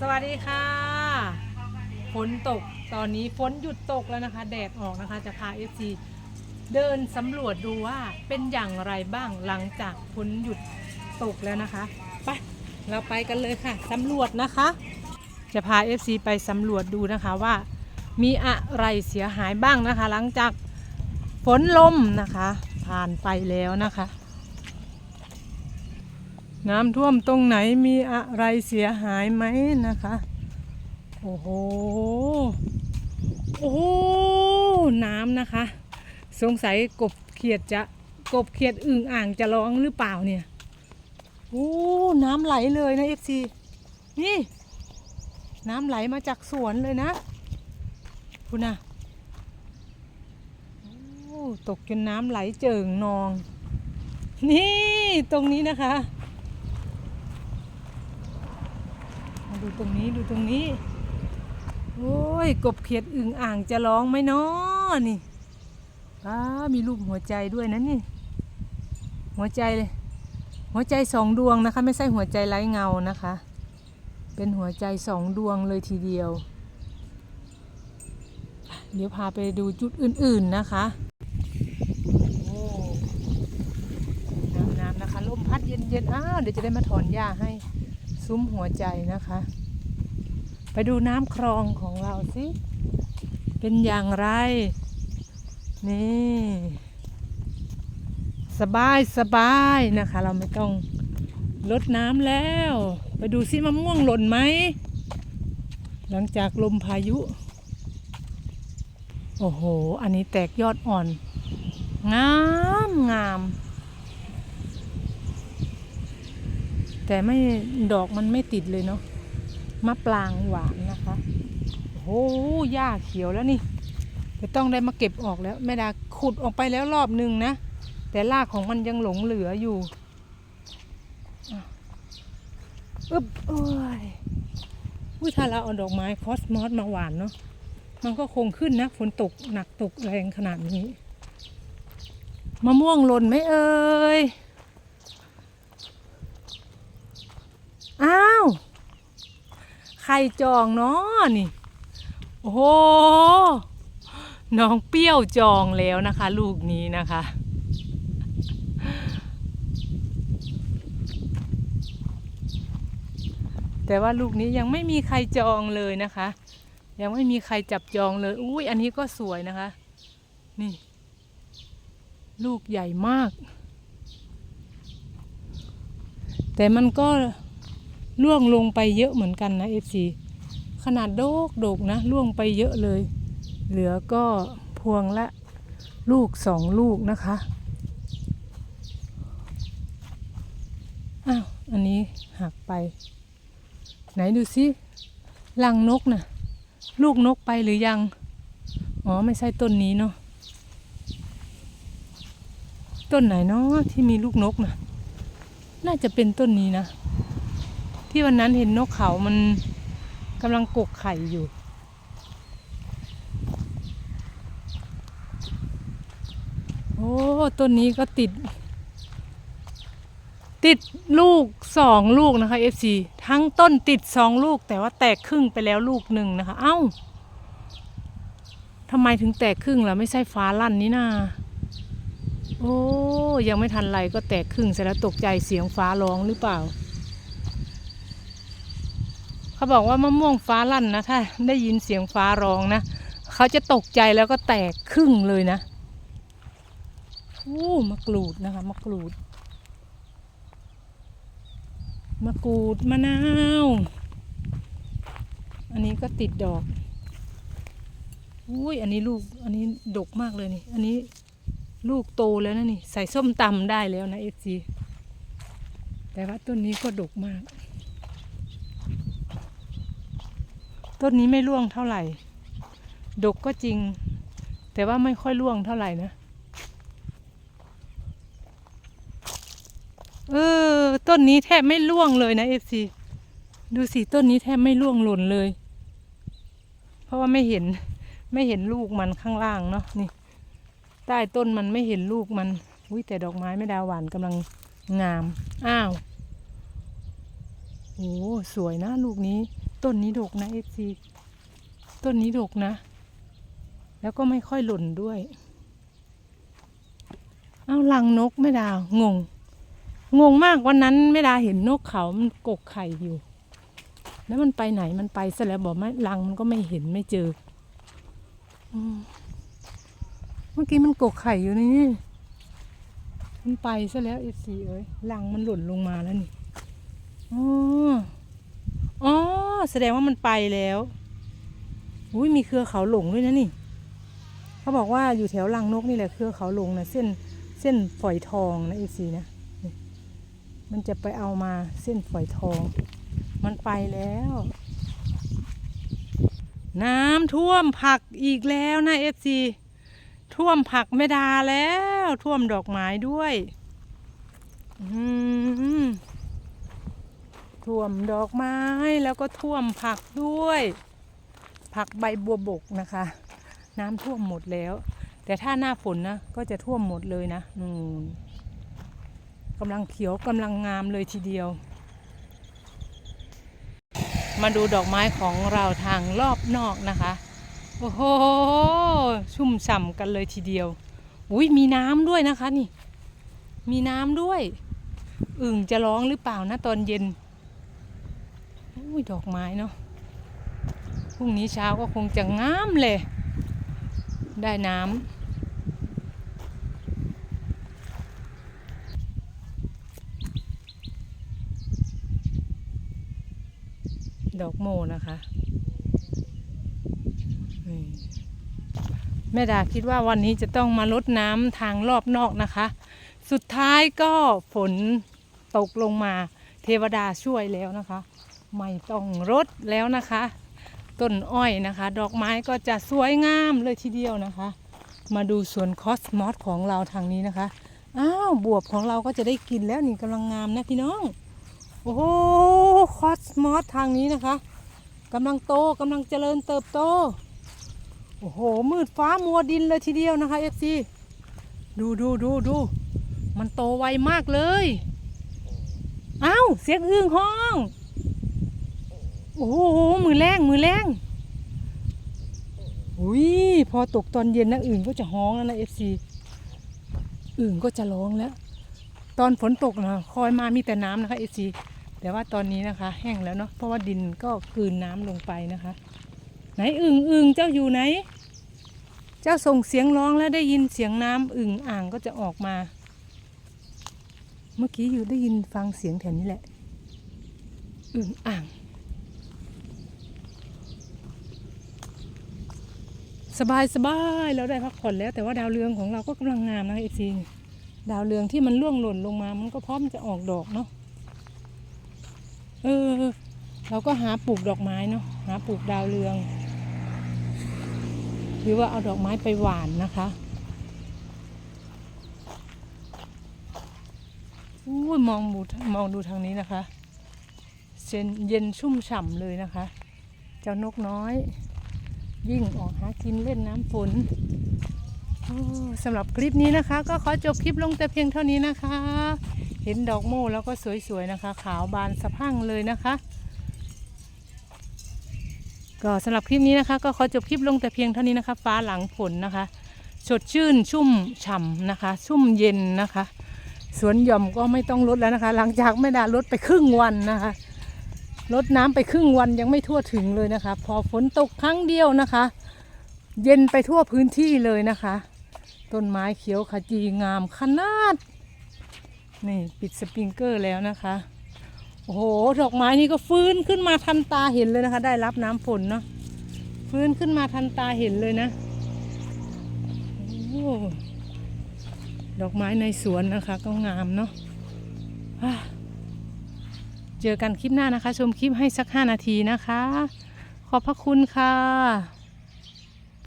สวัสดีค่ะ ฝนตกตอนนี้ฝนหยุดตกแล้วนะคะ แดดออกนะคะจะพา FC เดินสำรวจดูว่าเป็นอย่างไรบ้างหลังจากฝนหยุดตกแล้วนะคะไปเราไปกันเลยค่ะสำรวจนะคะ จะพา FC ไปสำรวจดูนะคะว่า มีอะไรเสียหายบ้างนะคะ หลังจากฝนลมนะคะ ผ่านไปแล้วนะคะ น้ำท่วมตรงไหนมีอะไรเสียหายไหมนะคะ โอ้โห โอ้โห น้ำนะคะ สงสัยกบเขียดจะกบเขียดอึ่งอ่างจะร้องหรือเปล่าเนี่ย โอ้ น้ำไหลเลยนะเอฟซีนี่ น้ำไหลมาจากสวนเลยนะคุณนะโอ้ตกจนน้ำไหลเจิ่งนอง นี่ตรงนี้นะคะ มา ดูตรงนี้ดูตรงนี้ โอ้ย กบเขียดอึ่งอ่างจะร้องไหมนาะนี่ป้ามีรูปหัวใจด้วยนะนี่ หัวใจเลยหัวใจสองดวงนะคะ ไม่ใช่หัวใจไร้เงานะคะ เป็นหัวใจสองดวงเลยทีเดียว เดี๋ยวพาไปดูจุดอื่นๆนะคะน้ำน้ำนะคะลมพัดเย็นๆอ้าวเดี๋ยวจะได้มาถอนหญ้าให้ ซุ้มหัวใจนะคะ ไปดูน้ำคลองของเราสิ เป็นอย่างไร นี่ สบายสบายนะคะ เราไม่ต้องลดน้ำแล้ว ไปดูสิมะม่วงหล่นไหม หลังจากลมพายุ โอ้โห อันนี้แตกยอดอ่อน งามงาม แต่ไม่ดอกมันไม่ติดเลยเนาะมะปรางหวานนะคะโอ้หหญ้าเขียวแล้วนี่จะต้องได้มาเก็บออกแล้วแม่ดาขุดออกไปแล้วรอบหนึ่งนะ แต่รากของมันยังหลงเหลืออยู่อึบโอ้ยอุ้ยถ้าเราเอาดอกไม้คอสมอสมาหวานเนาะมันก็คงขึ้นนะฝนตกหนักตกแรงขนาดนี้ มะม่วงหล่นไหมเอ่ย อ้าวใครจองเนาะนี่ โอ้โหน้องเปรี้ยวจองแล้วนะคะ ลูกนี้นะคะ แต่ว่าลูกนี้ยังไม่มีใครจองเลยนะคะ ยังไม่มีใครจับจองเลย อุ้ยอันนี้ก็สวยนะคะ นี่ ลูกใหญ่มาก แต่มันก็ ล่วงลงไปเยอะเหมือนกันนะ FC ขนาดโดกโดกนะล่วงไปเยอะเลย เหลือก็พวงละลูกสองลูกนะคะอ้าวอันนี้หักไป ไหนดูสิลังนกนะ่ะ ลูกนกไปหรือยัง อ๋อไม่ใช่ต้นนี้เนาะต้นไหนเนาะที่มีลูกนกนะ่ะ น่าจะเป็นต้นนี้นะ ที่วันนั้นเห็นนกเขามันกำลังกกไข่อยู่ โอ้ต้นนี้ก็ติด ติดลูกสองลูกนะคะ FC ทั้งต้นติดสองลูก แต่ว่าแตกครึ่งไปแล้วลูกหนึ่งนะคะ เอ้าทำไมถึงแตกครึ่งล่ะ ไม่ใช่ฟ้าลั่นนี่นาโอ้ ยังไม่ทันไรก็แตกครึ่งเสร็จแล้วตกใจเสียงฟ้าร้องหรือเปล่า เขาบอกว่ามะม่วงฟ้าลั่นนะถ้าได้ยินเสียงฟ้าร้องนะเขาจะตกใจแล้วก็แตกครึ่งเลยนะโอ้มะกรูดนะคะมะกรูดมะกรูดมะนาว อันนี้ก็ติดดอกอุ้ยอันนี้ลูกอันนี้ดกมากเลยนี่ อันนี้ลูกโตแล้วนะนี่ ใส่ส้มตำได้แล้วนะเอฟซีแต่ว่าต้นนี้ก็ดกมาก ต้นนี้ไม่ร่วงเท่าไหร่ ดกก็จริง แต่ว่าไม่ค่อยร่วงเท่าไหร่นะ เออ ต้นนี้แทบไม่ร่วงเลยนะเอฟซีดูสิต้นนี้แทบไม่ร่วงหล่นเลย เพราะว่าไม่เห็นไม่เห็นลูกมันข้างล่างเนาะนี่ ใต้ต้นมันไม่เห็นลูกมันอุ้ยแต่ดอกไม้ไม่ดาวหวานกำลังงาม อ้าวโอ้สวยนะลูกนี้ ต้นนี้ดกนะเอฟซีต้นนี้ดกนะ แล้วก็ไม่ค่อยหล่นด้วย เอาลังนกไม่ดาวงง งงมากวันนั้นไม่ดาเห็นนกเขามันกกไข่อยู่ แล้วมันไปไหนมันไปซะแล้วบอกไม่ลังมันก็ไม่เห็นไม่เจอเมื่อกี้มันกกไข่อยู่นี่มันไปซะแล้วเอฟซีเอ้ยลังมันหล่นลงมาแล้วนี่อ๋ออ๋อ แสดงว่ามันไปแล้วอุ้ยมีเครือเขาหลงด้วยนะนี่ เขาบอกว่าอยู่แถวลังนกนี่แหละเครือเขาหลงนะเส้นเส้นฝอยทองนะเอฟซีนะมันจะไปเอามาเส้นฝอยทอง มันไปแล้ว น้ำท่วมผักอีกแล้วนะเอฟซีท่วมผักไม่ดาแล้ว ท่วมดอกไม้ด้วย อืม ท่วมดอกไม้แล้วก็ท่วมผักด้วย ผักใบบัวบกนะคะ น้ำท่วมหมดแล้ว แต่ถ้าหน้าฝนนะก็จะท่วมหมดเลยนะนู่นกำลังเขียวกำลังงามเลยทีเดียว มาดูดอกไม้ของเราทางรอบนอกนะคะ โอ้โห ชุ่มฉ่ำกันเลยทีเดียว อุ้ยมีน้ำด้วยนะคะนี่ มีน้ำด้วย อึ่งจะร้องหรือเปล่านะตอนเย็น อุ้ยดอกไม้เนาะพรุ่งนี้เช้าก็คงจะงามเลย ได้น้ำดอกโมนะคะแม่ดาคิดว่าวันนี้จะต้องมาลดน้ำทางรอบนอกนะคะ สุดท้ายก็ฝนตกลงมาเทวดาช่วยแล้วนะคะ ไม่ต้องรดแล้วนะคะ ต้นอ้อยนะคะ ดอกไม้ก็จะสวยงามเลยทีเดียวนะคะ มาดูสวนคอสมอสของเราทางนี้นะคะอ้าวบวบของเราก็จะได้กินแล้วนี่กำลังงามนะพี่น้อง โอ้โหคอสมอสทางนี้นะคะกำลังโตกำลังเจริญเติบโต โอ้โห มืดฟ้ามัวดินเลยทีเดียวนะคะเอฟซีดูดูดูดูมันโตไวมากเลยอ้าวเสียงอึ้งห้อง โอ้โหมือแรงมือแรงอุ้ยพอตกตอนเย็นนะอึ่งก็จะฮ้องแล้วนะเอฟซีอึ่งก็จะร้องแล้ว ตอนฝนตกนะคอยมามีแต่น้ำนะคะเอฟซีแต่ว่าตอนนี้นะคะ แห้งแล้วเนาะเพราะว่าดินก็กลืนน้ำลงไปนะคะ ไหนอึ่งอึ่งเจ้าอยู่ไหน เจ้าส่งเสียงร้องแล้วได้ยินเสียงน้ำอึ่งอ่างก็จะออกมา เมื่อกี้อยู่ได้ยินฟังเสียงแถวนี้แหละอึ่งอ่าง สบายสบายเราได้พักผ่อนแล้ว แต่ว่าดาวเรืองของเราก็กำลังงามนะเอซีดาวเรืองที่มันร่วงหล่นลงมา มันก็พร้อมจะออกดอกเนาะเออ เราก็หาปลูกดอกไม้เนาะหาปลูกดาวเรือง หรือว่าเอาดอกไม้ไปหวานนะคะอู้มองดูมองดูทางนี้นะคะเย็นชุ่มฉ่ำเลยนะคะ เจ้านกน้อย ยิ่งออกหากินเล่นน้ำฝนสำหรับคลิปนี้นะคะ ก็ขอจบคลิปลงแต่เพียงเท่านี้นะคะ เห็นดอกโม่แล้วก็สวยๆนะคะ ขาวบานสะพั่งเลยนะคะ ก็สำหรับคลิปนี้นะคะ ก็ขอจบคลิปลงแต่เพียงเท่านี้นะคะ ฟ้าหลังฝนนะคะสดชื่นชุ่มฉ่ำนะคะ ชุ่มเย็นนะคะ สวนหย่อมก็ไม่ต้องลดแล้วนะคะ หลังจากไม่ได้ลดไปครึ่งวันนะคะ ลดน้ำไปครึ่งวันยังไม่ทั่วถึงเลยนะคะ พอฝนตกครั้งเดียวนะคะ เย็นไปทั่วพื้นที่เลยนะคะ ต้นไม้เขียวขจีงามขนาด นี่ปิดสปริงเกอร์แล้วนะคะ โอ้โห ดอกไม้นี่ก็ฟื้นขึ้นมาทันตาเห็นเลยนะคะ ได้รับน้ำฝนเนาะ ฟื้นขึ้นมาทันตาเห็นเลยนะโอ้ดอกไม้ในสวนนะคะ ก็งามเนาะ เจอกันคลิปหน้านะคะ ชมคลิปให้สักห้านาทีนะคะ ขอบพระคุณค่ะ